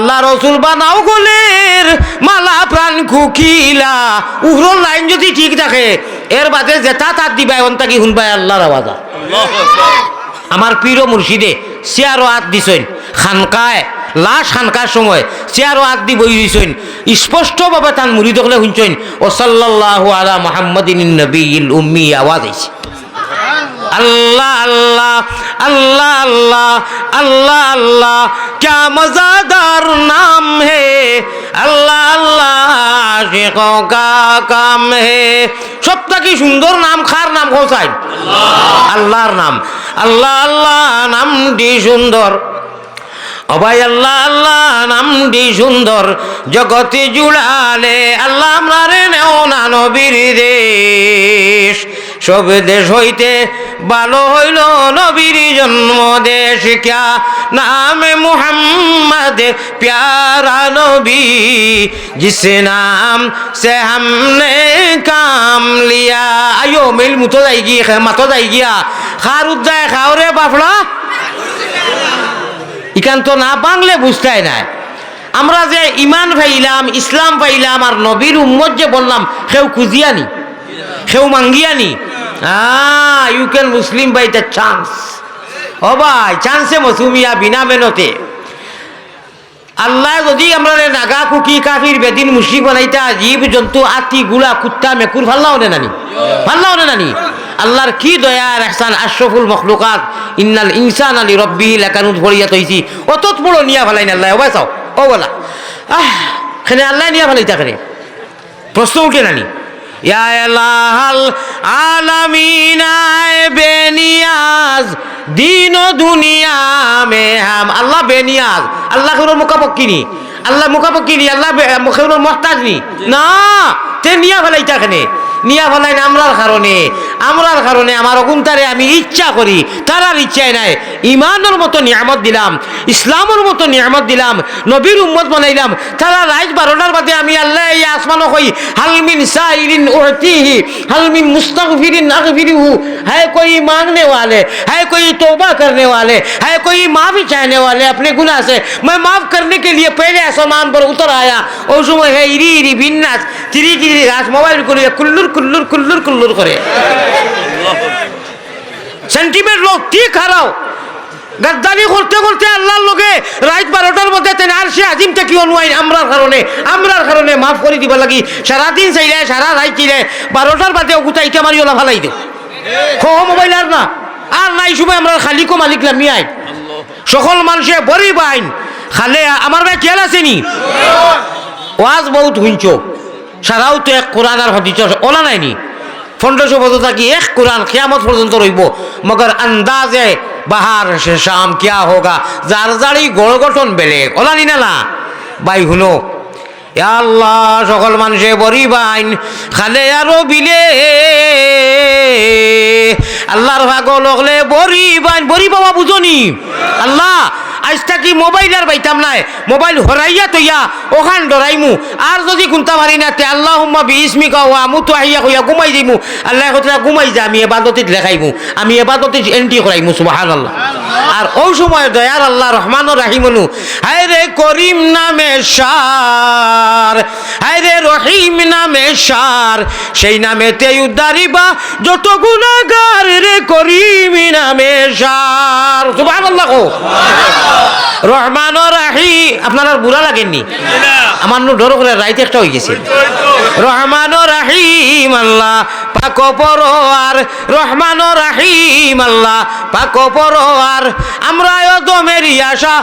আল্লাহ রসুল বানাও গলের মালা প্রাণ কুকিলা উগ্র লাইন যদি ঠিক থাকে, এর বাদে জেতা তার দিবাই অন্তাকি শুনবাই আল্লাহর আওয়াজ? আমার প্রিয় মুর্শিদে, চেয়ারও হাত দিছেন। খানকায়, লাশ খানকার সময় চেয়ারও হাত দি বই দিছেন। স্পষ্টভাবে তার মুড়ি দখলে শুনছেন, ও সাল্লাল্লাহু আলা মুহাম্মাদিন নবীল উম্মি আওয়াজ আইছে। अल्लाह अल्लाह अल्लाह अल्लाह अल्लाह अल्लाह क्या मज़ेदार नाम है अल्लाह अल्लाह आशिकों का काम है সবটা কি সুন্দর নাম খার নাম কোথায় আল্লাহর নাম আল্লাহ আল্লাহ নামটি সুন্দর অবাই আল্লাহ আল্লাহ নামটি সুন্দর জগতে জুড়ালে আল্লাহ আমরা রে নেও না নবীর দেশ সব দেশ হইতে ভালো হইল নবীর জন্মদেশ ক্যা? নামে মুহাম্মদ প্যারা নবী, জিস নাম সে হামনে কাম লিয়া। আয়ো, মেল মুতো যাই গিয়ে মাথো যাই গিয়া। খার উদ্দায় খাও রে বাফড়া ইখান তো না বাংলে বুঝতাই নাই। আমরা যে ইমান ফাইলাম ইসলাম ফাইলাম আর নবীর উম্মত যে বললাম, সেও খুঁজিয়ানি, সেও মাঙ্গিয়ানি। You can Muslim by the chance ও ভাই চান্সে মসুমিয়া বিনা মেনতে আল্লাহ যদি আমরা নাগা কুকি কাফির বেদিন মুশিক বানাইতা জীব জন্তু আতি গুলা কুত্তা মেকুর ফাল্লাও নে নানি ফাল্লাও নে নানি আল্লাহর কি দয়া এহসান আশরফুল মখলুকাত ইন্নাল ইনসান আলী রব্বি লেকানুত ভরিয়া তৈছি অতত বড় নিয়া ফেলাই না আল্লাহ ওবাই চাও ও বলা আহ খেনে আল্লাহ নিয়া ফেলাইতা খেনে প্রশ্ন উঠে নানি বেনিয়াজ, দিন দুনিয়া আল্লাহ বেনিয়াজ, আল্লাহ মুখাপক্ষিনি আল্লাহ মুখাপক্ষিনি আল্লাহ মহতাজ নি? না, তে নিয়া ফেলাইতা খেনে নিয়া ফেলাই না আমরার কারণে আমরার কারণে আমার অগুন্তারে আমি ইচ্ছা করি তারার ইচ্ছায় নাই ইমানের মতো নিয়ামত দিলাম ইসলামের মতো নিয়ামত দিলাম নবীর উম্মত বানাইলাম তারা রাইত বারোটার বাদে আমি আল্লাহ এই আসমানো কই হালমিন সাইরিন উহতিহি হালমিন মুস্তাগফিরিন আগফিরিহু है कोई मांगने वाले है कोई तौबा करने वाले है कोई माफी चाहने वाले अपने गुनाह से मैं माफ करने के लिए पहले आसमान पर उतर आया उस समय है इरी इरी बिन्नास কিরি কিরি রাস মোবাইল করিয়া কুল্লুর কুল্লুর কুল্লুর কুল্লুর করে। সেন্টিমেন্ট লোক কি খারাও? গাদ্দারি করতে করতে আল্লাহর লোকে রাত বারোটার মধ্যে তেনে আর সে আজিম থেকে অনুয়াইন আমরার কারণে আমরার কারণে মাফ করে দিব লাগি। সারাদিন চাইলে সারা রাত চাইলে বারোটার বাদে গুতা ইটা মারি ওলা ফালাই দে। খ মোবাইল আর না। আর নাই সময় আমরা খালিকো মালিক লামি আই সকল মানুষে বড়ি বাইন খালে আমার ভাই খেয়াল আছে নি? ওয়াজ বহুত হুঞ্চ সারাও তো এক কোরআন আর হদিস ওলা নাইনি পনেরোশো বছর থাকি এক কোরআন কিয়ামত পর্যন্ত রইব। মগর আন্দাজে বাহার সে শাম কিয়া হোগা? যার যারই গড় গঠন বেলেগ। ওলানি নি না বাই হুনো আল্লাহ, সকল মানুষে বরি বাইন। খালে আরও বিলে। আল্লাহর ভাগল হলে বরি বাইন। বরি বাবা বুঝনি আল্লাহ আজটা কি মোবাইল আর বাইতাম নাই? মোবাইল হরাইয়া তৈয়া, ওখান ডরাইমু। আর যদি কুন্তা মারি না, তে আল্লাহ হুম্মা বি ইসমিকা ওয়া মুতু আইয়া কইয়া ঘুমাই দিমু। আল্লাহ কথা ঘুমাই যা, আমি এবাদতিত লেখাইমু আমি এবাদতিত এন্ট্রি করাইমু, সুবহানাল্লাহ। আর ওই সময় দয়ার আল্লাহ রহমান রাহিমনু। হায় রে করিম নামে সার, হায় রে রহিম নামে সার। সেই নামেতে উদ্ধারিবা যত গুণাগার রে করিম নামে সার। সুবহানাল্লাহ কো রহমান রাহি। আপনার বুড়া লাগেননি? আমার নো ডর করে রাইতে একটা হয়ে গেছে। রহমান রাহিম আল্লাহ পাক পরোয়ার রহমান রাহিম আল্লাহ পাক পরোয়ার আমরা দমের আশা।